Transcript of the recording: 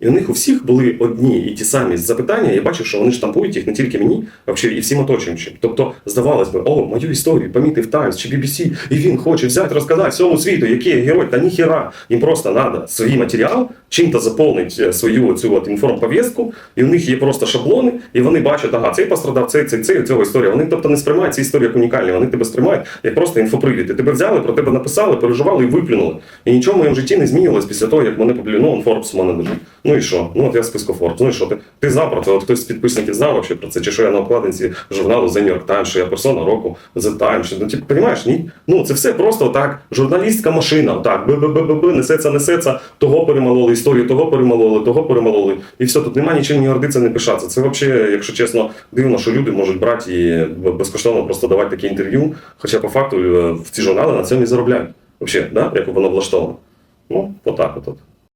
І у них у всіх були одні і ті самі запитання. Я бачив, що вони штампують їх не тільки мені, а взагалі і всім оточуючим. Тобто, здавалось би, о, мою історію помітив Times чи BBC, і він хоче взяти, розказати всьому світу, який я герой. Та ніхіра. Їм просто треба свій матеріал, чим-то заповнити свою цю от інформповістку, і у них є просто шаблони, і вони бачать, ага, цей пострадав, цей, цей, цей, цього історія. Вони тобто не сприймають ці історії як унікальні, вони тебе сприймають як просто інфопривід. Тебе взяли, про тебе написали, переживали і виплюнули. І нічого в моєму житті не змінилось після того, як мене ну, Forbes у. Ну і що? Ну от я Forbes. Ну і що ти? Ти знав про це? От хтось з підписників знав вообще про це, чи що я на обкладинці журналу The New York Times, що я персона року The Times. Що, ну, типу, розумієш, ні? Ну це все просто так. Журналістська машина, так, б-б-б-б, несеться, несеться, того перемололи, історію того перемололи, того перемололи. І все, тут немає нічим ні гордиться, не пишатися. Це взагалі, якщо чесно, дивно, що люди можуть брати і безкоштовно просто давати такі інтерв'ю. Хоча по факту е, в ці журнали на цьому і заробляють. Взагалі, да? як воно влаштовано. Ну, отак от. от.